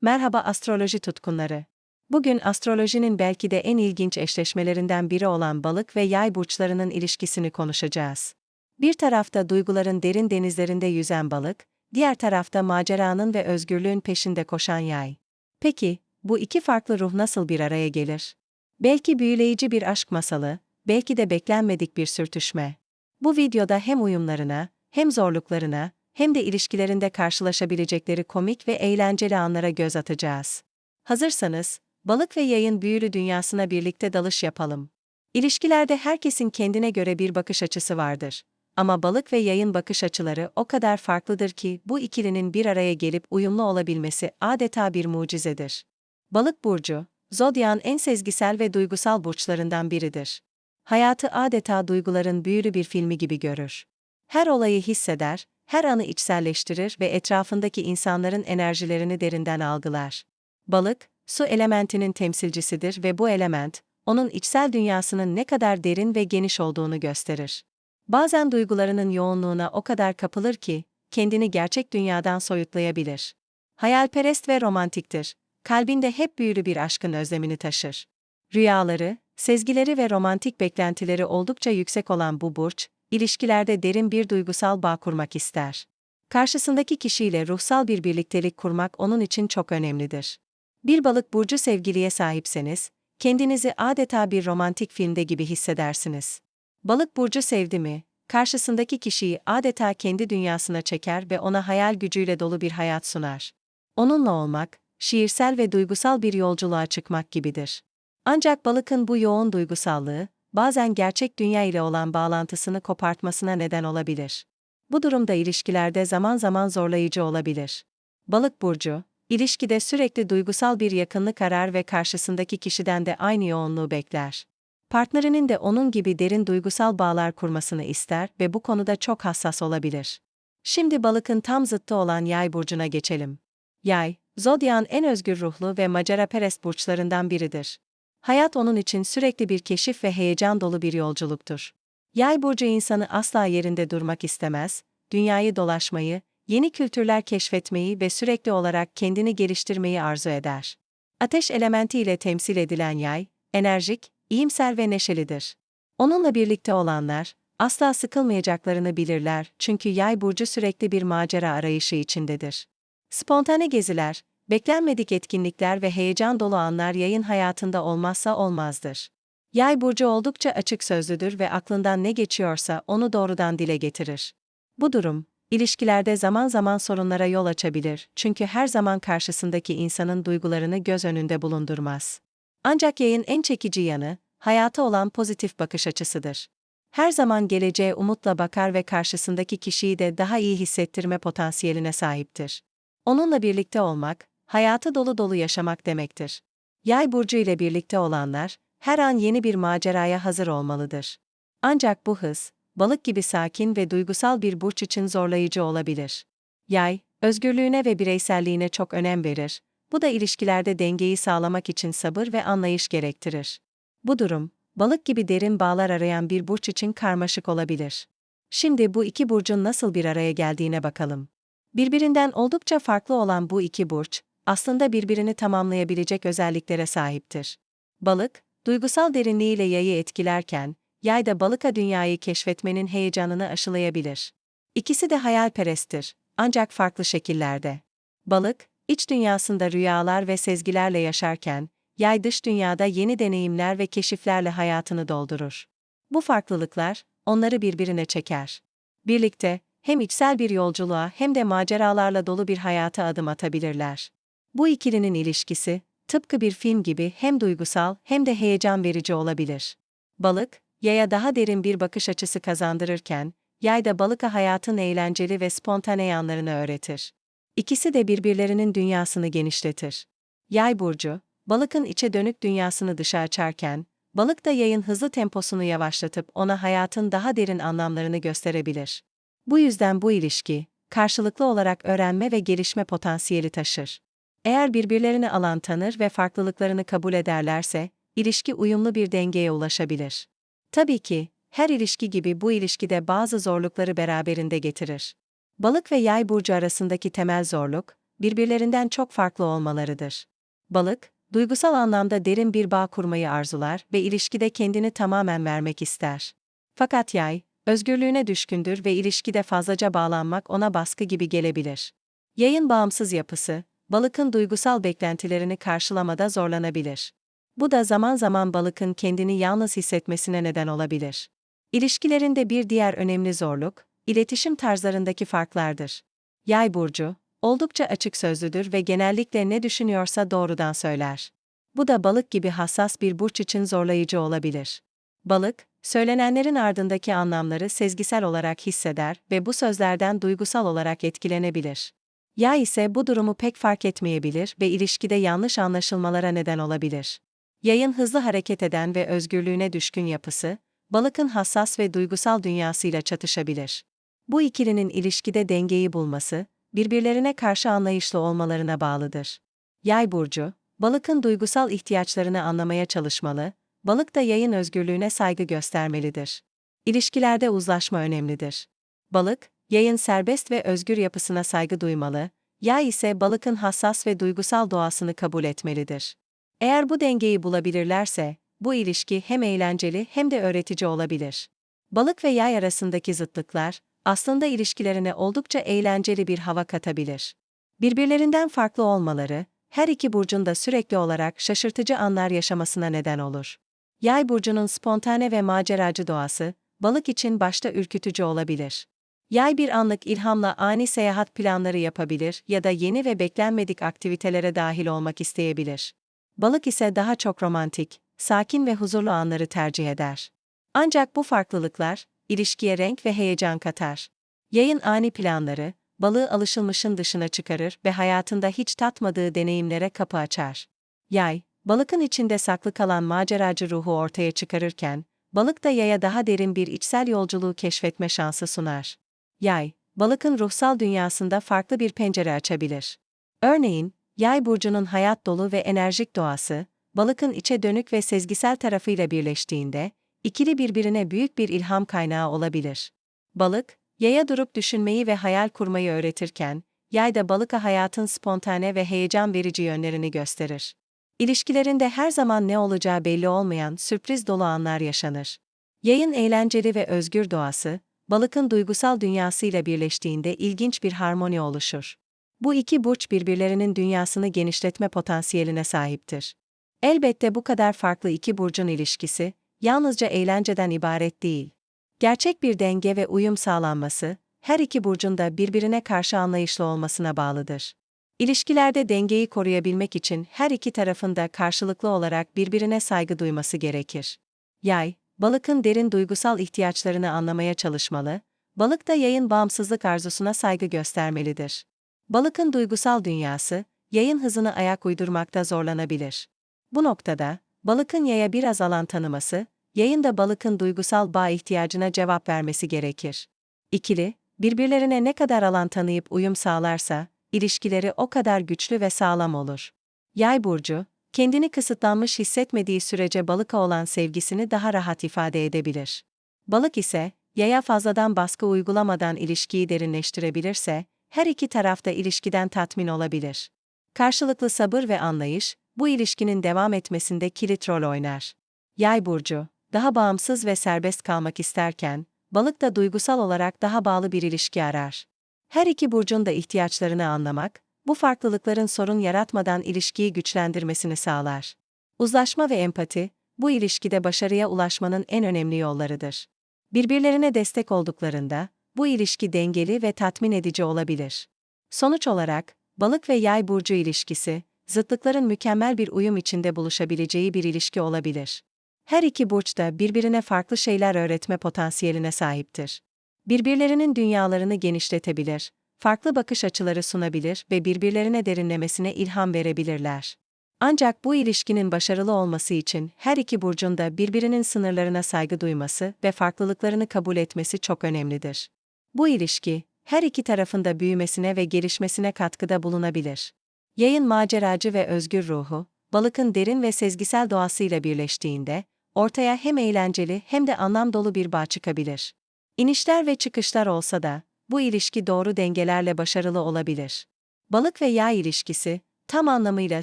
Merhaba astroloji tutkunları. Bugün astrolojinin belki de en ilginç eşleşmelerinden biri olan balık ve yay burçlarının ilişkisini konuşacağız. Bir tarafta duyguların derin denizlerinde yüzen balık, diğer tarafta maceranın ve özgürlüğün peşinde koşan yay. Peki, bu iki farklı ruh nasıl bir araya gelir? Belki büyüleyici bir aşk masalı, belki de beklenmedik bir sürtüşme. Bu videoda hem uyumlarına, hem zorluklarına, hem de ilişkilerinde karşılaşabilecekleri komik ve eğlenceli anlara göz atacağız. Hazırsanız, balık ve yayın büyülü dünyasına birlikte dalış yapalım. İlişkilerde herkesin kendine göre bir bakış açısı vardır. Ama balık ve yayın bakış açıları o kadar farklıdır ki bu ikilinin bir araya gelip uyumlu olabilmesi adeta bir mucizedir. Balık burcu, zodyan en sezgisel ve duygusal burçlarından biridir. Hayatı adeta duyguların büyülü bir filmi gibi görür. Her olayı hisseder, her anı içselleştirir ve etrafındaki insanların enerjilerini derinden algılar. Balık, su elementinin temsilcisidir ve bu element, onun içsel dünyasının ne kadar derin ve geniş olduğunu gösterir. Bazen duygularının yoğunluğuna o kadar kapılır ki, kendini gerçek dünyadan soyutlayabilir. Hayalperest ve romantiktir. Kalbinde hep büyülü bir aşkın özlemini taşır. Rüyaları, sezgileri ve romantik beklentileri oldukça yüksek olan bu burç, ilişkilerde derin bir duygusal bağ kurmak ister. Karşısındaki kişiyle ruhsal bir birliktelik kurmak onun için çok önemlidir. Bir balık burcu sevgiliye sahipseniz, kendinizi adeta bir romantik filmde gibi hissedersiniz. Balık burcu sevdi mi, karşısındaki kişiyi adeta kendi dünyasına çeker ve ona hayal gücüyle dolu bir hayat sunar. Onunla olmak, şiirsel ve duygusal bir yolculuğa çıkmak gibidir. Ancak balıkın bu yoğun duygusallığı, bazen gerçek dünya ile olan bağlantısını kopartmasına neden olabilir. Bu durumda ilişkilerde zaman zaman zorlayıcı olabilir. Balık burcu, ilişkide sürekli duygusal bir yakınlık arar ve karşısındaki kişiden de aynı yoğunluğu bekler. Partnerinin de onun gibi derin duygusal bağlar kurmasını ister ve bu konuda çok hassas olabilir. Şimdi balıkın tam zıttı olan yay burcuna geçelim. Yay, zodyan en özgür ruhlu ve maceraperest burçlarından biridir. Hayat onun için sürekli bir keşif ve heyecan dolu bir yolculuktur. Yay burcu insanı asla yerinde durmak istemez, dünyayı dolaşmayı, yeni kültürler keşfetmeyi ve sürekli olarak kendini geliştirmeyi arzu eder. Ateş elementi ile temsil edilen yay, enerjik, iyimser ve neşelidir. Onunla birlikte olanlar, asla sıkılmayacaklarını bilirler çünkü yay burcu sürekli bir macera arayışı içindedir. Spontane geziler, beklenmedik etkinlikler ve heyecan dolu anlar yayın hayatında olmazsa olmazdır. Yay burcu oldukça açık sözlüdür ve aklından ne geçiyorsa onu doğrudan dile getirir. Bu durum, ilişkilerde zaman zaman sorunlara yol açabilir çünkü her zaman karşısındaki insanın duygularını göz önünde bulundurmaz. Ancak yayın en çekici yanı, hayata olan pozitif bakış açısıdır. Her zaman geleceğe umutla bakar ve karşısındaki kişiyi de daha iyi hissettirme potansiyeline sahiptir. Onunla birlikte olmak, hayatı dolu dolu yaşamak demektir. Yay burcu ile birlikte olanlar, her an yeni bir maceraya hazır olmalıdır. Ancak bu hız, balık gibi sakin ve duygusal bir burç için zorlayıcı olabilir. Yay, özgürlüğüne ve bireyselliğine çok önem verir. Bu da ilişkilerde dengeyi sağlamak için sabır ve anlayış gerektirir. Bu durum, balık gibi derin bağlar arayan bir burç için karmaşık olabilir. Şimdi bu iki burcun nasıl bir araya geldiğine bakalım. Birbirinden oldukça farklı olan bu iki burç, aslında birbirini tamamlayabilecek özelliklere sahiptir. Balık, duygusal derinliğiyle yayı etkilerken, yay da balıka dünyayı keşfetmenin heyecanını aşılayabilir. İkisi de hayalperesttir, ancak farklı şekillerde. Balık, iç dünyasında rüyalar ve sezgilerle yaşarken, yay dış dünyada yeni deneyimler ve keşiflerle hayatını doldurur. Bu farklılıklar, onları birbirine çeker. Birlikte, hem içsel bir yolculuğa hem de maceralarla dolu bir hayata adım atabilirler. Bu ikilinin ilişkisi, tıpkı bir film gibi hem duygusal hem de heyecan verici olabilir. Balık, yaya daha derin bir bakış açısı kazandırırken, yay da balıka hayatın eğlenceli ve spontane yanlarını öğretir. İkisi de birbirlerinin dünyasını genişletir. Yay burcu, balıkın içe dönük dünyasını dışa açarken, balık da yayın hızlı temposunu yavaşlatıp ona hayatın daha derin anlamlarını gösterebilir. Bu yüzden bu ilişki, karşılıklı olarak öğrenme ve gelişme potansiyeli taşır. Eğer birbirlerini alan tanır ve farklılıklarını kabul ederlerse, ilişki uyumlu bir dengeye ulaşabilir. Tabii ki, her ilişki gibi bu ilişkide bazı zorlukları beraberinde getirir. Balık ve yay burcu arasındaki temel zorluk, birbirlerinden çok farklı olmalarıdır. Balık, duygusal anlamda derin bir bağ kurmayı arzular ve ilişkide kendini tamamen vermek ister. Fakat yay, özgürlüğüne düşkündür ve ilişkide fazlaca bağlanmak ona baskı gibi gelebilir. Yayın bağımsız yapısı, balıkın duygusal beklentilerini karşılamada zorlanabilir. Bu da zaman zaman balıkın kendini yalnız hissetmesine neden olabilir. İlişkilerinde bir diğer önemli zorluk, iletişim tarzlarındaki farklardır. Yay burcu, oldukça açık sözlüdür ve genellikle ne düşünüyorsa doğrudan söyler. Bu da balık gibi hassas bir burç için zorlayıcı olabilir. Balık, söylenenlerin ardındaki anlamları sezgisel olarak hisseder ve bu sözlerden duygusal olarak etkilenebilir. Yay ise bu durumu pek fark etmeyebilir ve ilişkide yanlış anlaşılmalara neden olabilir. Yayın hızlı hareket eden ve özgürlüğüne düşkün yapısı, balıkın hassas ve duygusal dünyasıyla çatışabilir. Bu ikilinin ilişkide dengeyi bulması, birbirlerine karşı anlayışlı olmalarına bağlıdır. Yay burcu, balıkın duygusal ihtiyaçlarını anlamaya çalışmalı, balık da yayın özgürlüğüne saygı göstermelidir. İlişkilerde uzlaşma önemlidir. Balık, yayın serbest ve özgür yapısına saygı duymalı, yay ise balıkın hassas ve duygusal doğasını kabul etmelidir. Eğer bu dengeyi bulabilirlerse, bu ilişki hem eğlenceli hem de öğretici olabilir. Balık ve yay arasındaki zıtlıklar, aslında ilişkilerine oldukça eğlenceli bir hava katabilir. Birbirlerinden farklı olmaları, her iki burcun da sürekli olarak şaşırtıcı anlar yaşamasına neden olur. Yay burcunun spontane ve maceracı doğası, balık için başta ürkütücü olabilir. Yay bir anlık ilhamla ani seyahat planları yapabilir ya da yeni ve beklenmedik aktivitelere dahil olmak isteyebilir. Balık ise daha çok romantik, sakin ve huzurlu anları tercih eder. Ancak bu farklılıklar, ilişkiye renk ve heyecan katar. Yayın ani planları, balığı alışılmışın dışına çıkarır ve hayatında hiç tatmadığı deneyimlere kapı açar. Yay, balıkın içinde saklı kalan maceracı ruhu ortaya çıkarırken, balık da yaya daha derin bir içsel yolculuğu keşfetme şansı sunar. Yay, balıkın ruhsal dünyasında farklı bir pencere açabilir. Örneğin, Yay burcunun hayat dolu ve enerjik doğası, balıkın içe dönük ve sezgisel tarafıyla birleştiğinde, ikili birbirine büyük bir ilham kaynağı olabilir. Balık, yaya durup düşünmeyi ve hayal kurmayı öğretirken, yay da balıka hayatın spontane ve heyecan verici yönlerini gösterir. İlişkilerinde her zaman ne olacağı belli olmayan sürpriz dolu anlar yaşanır. Yayın eğlenceli ve özgür doğası, balıkın duygusal dünyasıyla birleştiğinde ilginç bir harmoni oluşur. Bu iki burç birbirlerinin dünyasını genişletme potansiyeline sahiptir. Elbette bu kadar farklı iki burcun ilişkisi, yalnızca eğlenceden ibaret değil. Gerçek bir denge ve uyum sağlanması, her iki burcun da birbirine karşı anlayışlı olmasına bağlıdır. İlişkilerde dengeyi koruyabilmek için her iki tarafın da karşılıklı olarak birbirine saygı duyması gerekir. Yay, balıkın derin duygusal ihtiyaçlarını anlamaya çalışmalı, balık da yayın bağımsızlık arzusuna saygı göstermelidir. Balıkın duygusal dünyası, yayın hızını ayak uydurmakta zorlanabilir. Bu noktada, balıkın yaya biraz alan tanıması, yayın da balıkın duygusal bağ ihtiyacına cevap vermesi gerekir. İkili, birbirlerine ne kadar alan tanıyıp uyum sağlarsa, ilişkileri o kadar güçlü ve sağlam olur. Yay burcu, kendini kısıtlanmış hissetmediği sürece balıka olan sevgisini daha rahat ifade edebilir. Balık ise, yaya fazladan baskı uygulamadan ilişkiyi derinleştirebilirse, her iki tarafta ilişkiden tatmin olabilir. Karşılıklı sabır ve anlayış, bu ilişkinin devam etmesinde kilit rol oynar. Yay burcu, daha bağımsız ve serbest kalmak isterken, balık da duygusal olarak daha bağlı bir ilişki arar. Her iki burcun da ihtiyaçlarını anlamak, bu farklılıkların sorun yaratmadan ilişkiyi güçlendirmesini sağlar. Uzlaşma ve empati, bu ilişkide başarıya ulaşmanın en önemli yollarıdır. Birbirlerine destek olduklarında, bu ilişki dengeli ve tatmin edici olabilir. Sonuç olarak, balık ve yay burcu ilişkisi, zıtlıkların mükemmel bir uyum içinde buluşabileceği bir ilişki olabilir. Her iki burç da birbirine farklı şeyler öğretme potansiyeline sahiptir. Birbirlerinin dünyalarını genişletebilir, farklı bakış açıları sunabilir ve birbirlerine derinlemesine ilham verebilirler. Ancak bu ilişkinin başarılı olması için her iki burcun da birbirinin sınırlarına saygı duyması ve farklılıklarını kabul etmesi çok önemlidir. Bu ilişki, her iki tarafında büyümesine ve gelişmesine katkıda bulunabilir. Yayın maceracı ve özgür ruhu, balıkın derin ve sezgisel doğasıyla birleştiğinde, ortaya hem eğlenceli hem de anlam dolu bir bağ çıkabilir. İnişler ve çıkışlar olsa da, bu ilişki doğru dengelerle başarılı olabilir. Balık ve yay ilişkisi, tam anlamıyla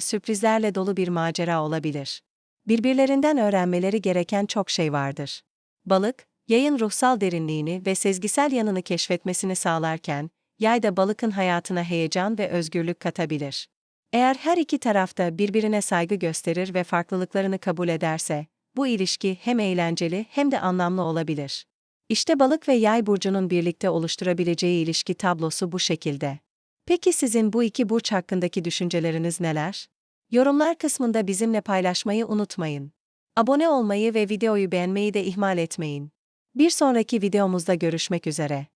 sürprizlerle dolu bir macera olabilir. Birbirlerinden öğrenmeleri gereken çok şey vardır. Balık, yayın ruhsal derinliğini ve sezgisel yanını keşfetmesini sağlarken, yay da balıkın hayatına heyecan ve özgürlük katabilir. Eğer her iki tarafta birbirine saygı gösterir ve farklılıklarını kabul ederse, bu ilişki hem eğlenceli hem de anlamlı olabilir. İşte balık ve yay burcunun birlikte oluşturabileceği ilişki tablosu bu şekilde. Peki sizin bu iki burç hakkındaki düşünceleriniz neler? Yorumlar kısmında bizimle paylaşmayı unutmayın. Abone olmayı ve videoyu beğenmeyi de ihmal etmeyin. Bir sonraki videomuzda görüşmek üzere.